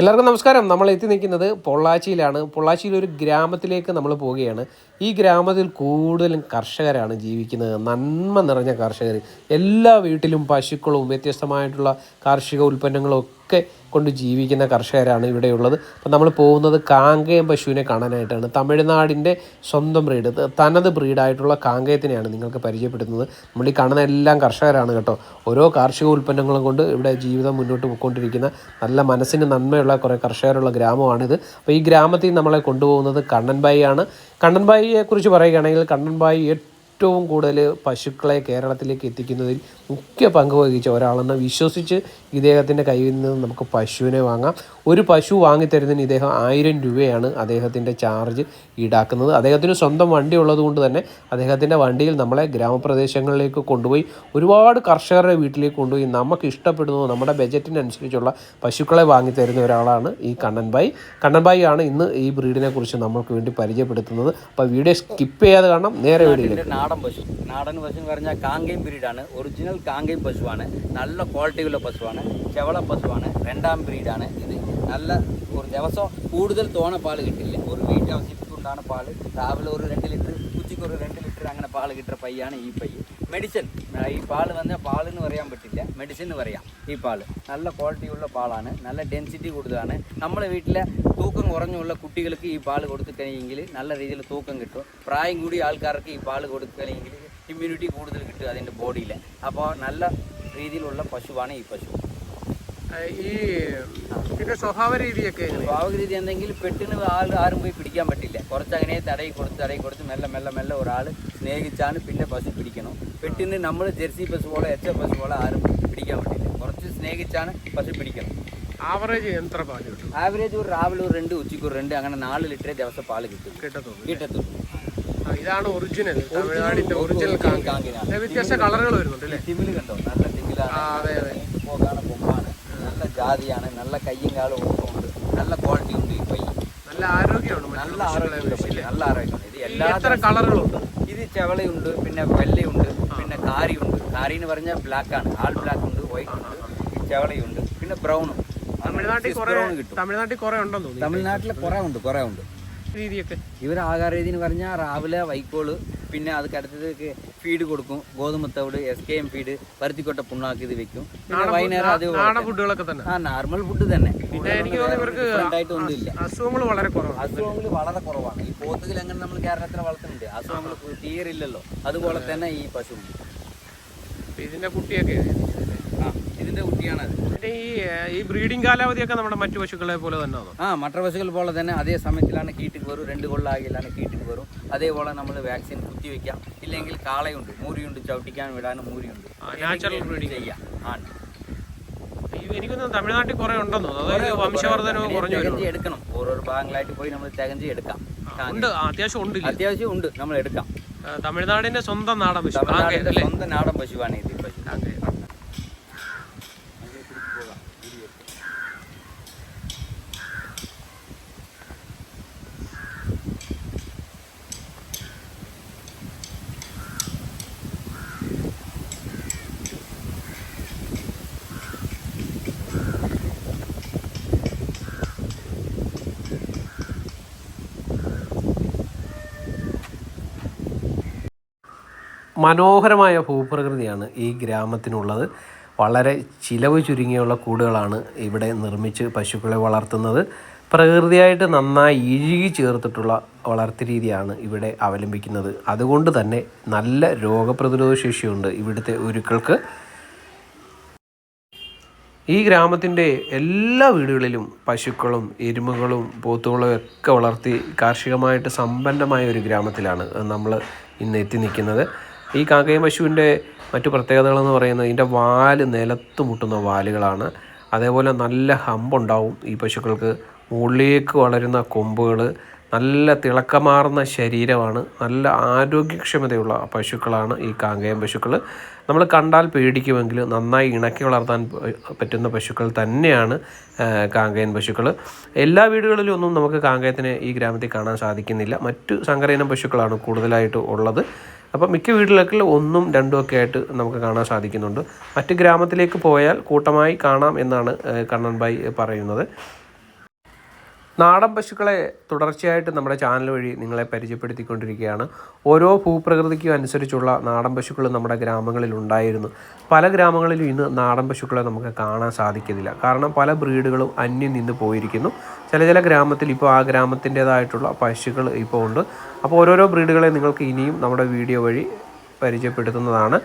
എല്ലാവർക്കും നമസ്കാരം. നമ്മൾ എത്തി നിൽക്കുന്നത് പൊള്ളാച്ചിയിലാണ്. പൊള്ളാച്ചിയിൽ ഒരു ഗ്രാമത്തിലേക്ക് നമ്മൾ പോവുകയാണ്. ഈ ഗ്രാമത്തിൽ കൂടുതലും കർഷകരാണ് ജീവിക്കുന്നത്. നന്മ നിറഞ്ഞ കർഷകർ എല്ലാ വീട്ടിലും പശുക്കളും വ്യത്യസ്തമായിട്ടുള്ള കാർഷിക ഉൽപ്പന്നങ്ങളും ഒക്കെ കൊണ്ട് ജീവിക്കുന്ന കർഷകരാണ് ഇവിടെയുള്ളത്. അപ്പം നമ്മൾ പോകുന്നത് കാങ്കയം പശുവിനെ കാണാനായിട്ടാണ്. തമിഴ്നാടിന്റെ സ്വന്തം ബ്രീഡ് തനത് ബ്രീഡായിട്ടുള്ള കാങ്കയത്തിനെയാണ് നിങ്ങൾക്ക് പരിചയപ്പെടുത്തുന്നത്. നമ്മൾ ഈ കാണുന്ന എല്ലാം കർഷകരാണ് കേട്ടോ. ഓരോ കാർഷിക ഉൽപ്പന്നങ്ങളും കൊണ്ട് ഇവിടെ ജീവിതം മുന്നോട്ട് പോയിക്കൊണ്ടിരിക്കുന്ന നല്ല മനസ്സിന് നന്മയുള്ള കുറേ കർഷകരുള്ള ഗ്രാമമാണിത്. അപ്പോൾ ഈ ഗ്രാമത്തിൽ നമ്മളെ കൊണ്ടുപോകുന്നത് കണ്ണൻബായി ആണ് കണ്ണൻബായിയെ കുറിച്ച് പറയുകയാണെങ്കിൽ കണ്ണൻബായി ഏറ്റവും കൂടുതൽ പശുക്കളെ കേരളത്തിലേക്ക് എത്തിക്കുന്നതിൽ മുഖ്യ പങ്ക് വഹിച്ച ഒരാളെന്ന് വിശ്വസിച്ച് ഇദ്ദേഹത്തിന്റെ കയ്യിൽ നിന്ന് നമുക്ക് പശുവിനെ വാങ്ങാം. ഒരു പശു വാങ്ങിത്തരുന്നതിന് ഇദ്ദേഹം ആയിരം രൂപയാണ് അദ്ദേഹത്തിന്റെ ചാർജ് ഈടാക്കുന്നത്. അദ്ദേഹത്തിന് സ്വന്തം വണ്ടി ഉള്ളതുകൊണ്ട് തന്നെ അദ്ദേഹത്തിന്റെ വണ്ടിയിൽ നമ്മളെ ഗ്രാമപ്രദേശങ്ങളിലേക്ക് കൊണ്ടുപോയി ഒരുപാട് കർഷകരുടെ വീട്ടിലേക്ക് കൊണ്ടുപോയി നമുക്ക് ഇഷ്ടപ്പെടുന്നു നമ്മുടെ ബജറ്റിനനുസരിച്ചുള്ള പശുക്കളെ വാങ്ങിത്തരുന്ന ഒരാളാണ് ഈ കണ്ണൻബായി കണ്ണൻബായി ആണ് ഇന്ന് ഈ ബ്രീഡിനെ കുറിച്ച് നമ്മൾക്ക് വേണ്ടി പരിചയപ്പെടുത്തുന്നത്. അപ്പോൾ വീഡിയോ സ്കിപ്പ് ചെയ്യാതെ കാണാം നേരെ ഇതിന്റെ നാടൻ പശു. നാടൻ പശു എന്ന് പറഞ്ഞാൽ കാങ്കയും ബ്രീഡാണ്. ഒറിജിനൽ കാങ്കയും പശുവാണ്. നല്ല ക്വാളിറ്റിയുള്ള പശുവാണ്. ചെവള പശുവാണ്. രണ്ടാം ബ്രീഡാണ് ഇത്. നല്ല ഒരു ദിവസം കൂടുതൽ തോണ പാൽ കിട്ടില്ല. ഒരു വീട്ടാവശ്യത്തിനുണ്ടാണ് പാൽ. രാവിലെ ഒരു രണ്ട് ലിറ്റർ ഉച്ചയ്ക്ക് ഒരു രണ്ട് ലിറ്റർ അങ്ങനെ പാൽ കിട്ടുന്ന പയ്യാണ് ഈ പയ്യ് മെഡിസിൻ ഈ പാൽ വന്നാൽ പാലെന്ന് പറയാൻ പറ്റില്ല. മെഡിസിൻ എന്ന് പറയാം ഈ പാൽ. നല്ല ക്വാളിറ്റിയുള്ള പാലാണ്. നല്ല ഡെൻസിറ്റി കൂടുതലാണ്. നമ്മുടെ വീട്ടിലെ തൂക്കം കുറഞ്ഞുള്ള കുട്ടികൾക്ക് ഈ പാൽ കൊടുത്തു കഴിഞ്ഞെങ്കിൽ നല്ല രീതിയിൽ തൂക്കം കിട്ടും. പ്രായം കൂടിയ ആൾക്കാർക്ക് ഈ പാൽ കൊടുക്കുകയാണെങ്കിൽ ഇമ്മ്യൂണിറ്റി കൂടുതൽ കിട്ടും അതിന്റെ ബോഡിയിൽ അപ്പോൾ നല്ല രീതിയിലുള്ള പശുവാണ് ഈ പശു. ഈ പിന്നെ സ്വഭാവ രീതിയൊക്കെ സ്വാഭാവിക രീതി എന്തെങ്കിലും പെട്ടെന്ന് ആൾ ആരും പോയി പിടിക്കാൻ പറ്റില്ല. കുറച്ച് അങ്ങനെ തടയി കൊടുത്ത് തടയി കൊടുത്ത് മെല്ലെ മെല്ലെ മെല്ലെ ഒരാൾ സ്നേഹിച്ചാണ് പിന്നെ പശു പിടിക്കണം. പെട്ടെന്ന് നമ്മൾ ജെർസി പശു പോലെ എച്ച പശു പോലെ ആരും പിടിക്കാൻ പറ്റില്ല. കുറച്ച് സ്നേഹിച്ചാണ് പശു പിടിക്കണം. ആവറേജ് എത്ര പാൽ കിട്ടും? ആവറേജ് ഒരു രാവിലെ ഒരു രണ്ട് ഉച്ചയ്ക്ക് ഒരു രണ്ട് അങ്ങനെ നാല് ലിറ്റർ ദിവസം പാൽ കിട്ടും. കിട്ടത്തുള്ളൂ. കിട്ടത്തുള്ളൂ. ഇതാണ് ഒറിജിനൽ തമിഴ്നാടിന്റെ ഒറിജിനൽ കാങ്കിന വ്യത്യസ്ത കളറുകൾ വരുന്നുണ്ട് അല്ലേ തിമിൽ കണ്ടോ? നല്ല തിമിലാണ് അതെ, അതെ. പോകാണ് കൊമ്പാണ് നല്ല ജാതിയാണ് നല്ല കയ്യും കാലും ഉണ്ട്. നല്ല ക്വാളിറ്റി ഉണ്ട് ഈ പൈ നല്ല ആരോഗ്യമാണ് നല്ല ആരോഗ്യമുണ്ട് നല്ല ആരോഗ്യമുണ്ട് ഇത് എല്ലാ കളറുകളുണ്ട്? ഇത് ചെവളയുണ്ട് പിന്നെ വെള്ളയുണ്ട് പിന്നെ കാരിയുണ്ട്. കാരി എന്ന് പറഞ്ഞാൽ ബ്ലാക്ക് ആണ്. ആൾ ബ്ലാക്ക് ഉണ്ട് വൈറ്റ് ഉണ്ട് ഈ ചെവളയുണ്ട് പിന്നെ ബ്രൗണും തമിഴ്നാട്ടിൽ തമിഴ്നാട്ടിൽ കുറെ ഉണ്ടെന്ന് തോന്നുന്നു. തമിഴ്നാട്ടിൽ കുറെ ഉണ്ട് കുറെ ഉണ്ട്. രീതിയൊക്കെ. ഇവർ ആഹാര രീതി എന്ന് പറഞ്ഞാൽ രാവിലെ വൈക്കോൾ പിന്നെ അത് അടുത്തത് ഫീഡ് കൊടുക്കും. ഗോതമ്പത്തവിട് എസ് കെ എം ഫീഡ് പരുത്തിക്കൊട്ട പുണ്ണാക്കി ഇത് വെക്കും. പിന്നെ വൈകുന്നേരം അത് ആ നോർമൽ ഫുഡ് തന്നെ. ആയിട്ട് ഒന്നുമില്ല. അസുഖങ്ങൾ വളരെ കുറവാണ്. അസുഖങ്ങൾ വളരെ കുറവാണ്. ഈ പോത്തുകൾ എങ്ങനെ നമ്മൾ കേരളത്തിൽ വളർത്തുന്നുണ്ട്. അസുഖങ്ങൾ തീരില്ലല്ലോ അതുപോലെ തന്നെ ഈ പശു ഇതിന്റെ കുട്ടിയൊക്കെ ആ ഇതിന്റെ കുട്ടിയാണ് പിന്നെ ഈ ഈ ബ്രീഡിംഗ് കാലാവധിയൊക്കെ നമ്മുടെ മറ്റു പശുക്കളെ പോലെ തന്നെ ആ മറ്റ പശുക്കൾ പോലെ തന്നെ അതേ സമയത്തിലാണ് കീട്ടിൽ വരും രണ്ട് കൊള്ളാകിലാണ് കീട്ടിൽ വരും അതേപോലെ നമ്മൾ വാക്സിൻ കുത്തിവെക്കാം. ഇല്ലെങ്കിൽ കാളയുണ്ട് മൂരിയുണ്ട് ചവിട്ടിക്കാൻ വിടാനും മൂരിയുണ്ട്. നാച്ചുറൽ ബ്രീഡിംഗ് ചെയ്യാം. ആണ് എനിക്കൊന്നും തമിഴ്നാട്ടിൽ കുറെ ഉണ്ടെന്നോ അതായത് വംശവർദ്ധനവ് കുറഞ്ഞു എടുക്കണം. ഓരോരോ ഭാഗങ്ങളായിട്ട് പോയി നമ്മൾ തികഞ്ഞ് എടുക്കാം. ഉണ്ട്. അത്യാവശ്യം ഉണ്ട് അത്യാവശ്യം ഉണ്ട്. നമ്മൾ എടുക്കാം. തമിഴ്നാടിന്റെ സ്വന്തം നാടൻ പശു. സ്വന്തം നാടൻ പശുവാണ് ഇത്. പശു കാങ്കയം. മനോഹരമായ ഭൂപ്രകൃതിയാണ് ഈ ഗ്രാമത്തിനുള്ളത്. വളരെ ചിലവ് ചുരുങ്ങിയുള്ള കൂടുകളാണ് ഇവിടെ നിർമ്മിച്ച് പശുക്കളെ വളർത്തുന്നത്. പ്രകൃതിയായിട്ട് നന്നായി ഇഴുകി ചേർത്തിട്ടുള്ള വളർത്തു രീതിയാണ് ഇവിടെ അവലംബിക്കുന്നത്. അതുകൊണ്ട് തന്നെ നല്ല രോഗപ്രതിരോധ ശേഷിയുണ്ട് ഇവിടുത്തെ ഒരുക്കൾക്ക്. ഈ ഗ്രാമത്തിന്റെ എല്ലാ വീടുകളിലും പശുക്കളും എരുമകളും പോത്തുകളും ഒക്കെ വളർത്തി കാർഷികമായിട്ട് സമ്പന്നമായ ഒരു ഗ്രാമത്തിലാണ് നമ്മൾ ഇന്ന് എത്തി നിൽക്കുന്നത്. ഈ കാക്കയും പശുവിന്റെ മറ്റു പ്രത്യേകതകളെന്ന് പറയുന്നത് ഇതിന്റെ വാൽ നിലത്ത് മുട്ടുന്ന വാലുകളാണ്. അതേപോലെ നല്ല ഹമ്പുണ്ടാവും ഈ പശുക്കൾക്ക്. മുകളിലേക്ക് വളരുന്ന കൊമ്പുകൾ നല്ല തിളക്കമാർന്ന ശരീരമാണ്. നല്ല ആരോഗ്യക്ഷമതയുള്ള പശുക്കളാണ് ഈ കാങ്കയം പശുക്കൾ നമ്മൾ കണ്ടാൽ പേടിക്കുമെങ്കിൽ നന്നായി ഇണക്കി വളർത്താൻ പറ്റുന്ന പശുക്കൾ തന്നെയാണ് കാങ്കയൻ പശുക്കൾ എല്ലാ വീടുകളിലും ഒന്നും നമുക്ക് കാങ്കയത്തിനെ ഈ ഗ്രാമത്തിൽ കാണാൻ സാധിക്കുന്നില്ല. മറ്റു സങ്കരയിനം പശുക്കളാണ് കൂടുതലായിട്ട് ഉള്ളത്. അപ്പം മിക്ക വീടുകളിൽ ഒന്നും രണ്ടും ഒക്കെ ആയിട്ട് നമുക്ക് കാണാൻ സാധിക്കുന്നുണ്ട്. മറ്റ് ഗ്രാമത്തിലേക്ക് പോയാൽ കൂട്ടമായി കാണാം എന്നാണ് കണ്ണൻ കണ്ണൻബായി പറയുന്നത്. നാടൻ പശുക്കളെ തുടർച്ചയായിട്ട് നമ്മുടെ ചാനൽ വഴി നിങ്ങളെ പരിചയപ്പെടുത്തിക്കൊണ്ടിരിക്കുകയാണ്. ഓരോ ഭൂപ്രകൃതിക്കും അനുസരിച്ചുള്ള നാടൻ പശുക്കൾ നമ്മുടെ ഗ്രാമങ്ങളിൽ ഉണ്ടായിരുന്നു. പല ഗ്രാമങ്ങളിലും ഇന്ന് നാടൻ പശുക്കളെ നമുക്ക് കാണാൻ സാധിക്കുന്നില്ല. കാരണം പല ബ്രീഡുകളും അന്യം നിന്ന് പോയിരിക്കുന്നു. ചില ചില ഗ്രാമത്തിൽ ഇപ്പോൾ ആ ഗ്രാമത്തിന്റേതായിട്ടുള്ള പശുക്കൾ ഇപ്പോൾ ഉണ്ട്. അപ്പോൾ ഓരോരോ ബ്രീഡുകളെ നിങ്ങൾക്ക് ഇനിയും നമ്മുടെ വീഡിയോ വഴി പരിചയപ്പെടുത്തുന്നതാണ്.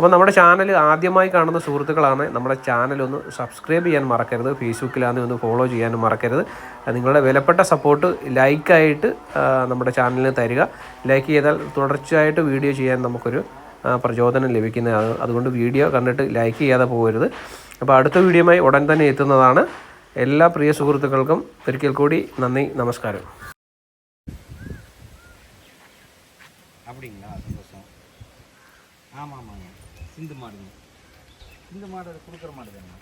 അപ്പോൾ നമ്മുടെ ചാനൽ ആദ്യമായി കാണുന്ന സുഹൃത്തുക്കളാണ് നമ്മുടെ ചാനൽ ഒന്ന് സബ്സ്ക്രൈബ് ചെയ്യാൻ മറക്കരുത് ഫേസ്ബുക്കിലാണെങ്കിൽ ഒന്ന് ഫോളോ ചെയ്യാനും മറക്കരുത് അത് നിങ്ങളുടെ വിലപ്പെട്ട സപ്പോർട്ട് ലൈക്കായിട്ട് നമ്മുടെ ചാനലിന് തരിക ലൈക്ക് ചെയ്താൽ തുടർച്ചയായിട്ട് വീഡിയോ ചെയ്യാൻ നമുക്കൊരു ആ, പ്രചോദനം ലഭിക്കുന്നതാണ് അതുകൊണ്ട് വീഡിയോ കണ്ടിട്ട് ലൈക്ക് ചെയ്യാതെ പോകരുത് അപ്പോൾ അടുത്ത വീഡിയോയുമായി ഉടൻ തന്നെ എത്തുന്നതാണ് എല്ലാ പ്രിയ സുഹൃത്തുക്കൾക്കും ഒരിക്കൽ കൂടി നന്ദി നമസ്കാരം அப்படிங்களா சந்தோஷம் ஆமாம் ஆமாங்க. சிந்து மாடுங்க. சிந்து மாடு கொடுக்குற மாடு தானே?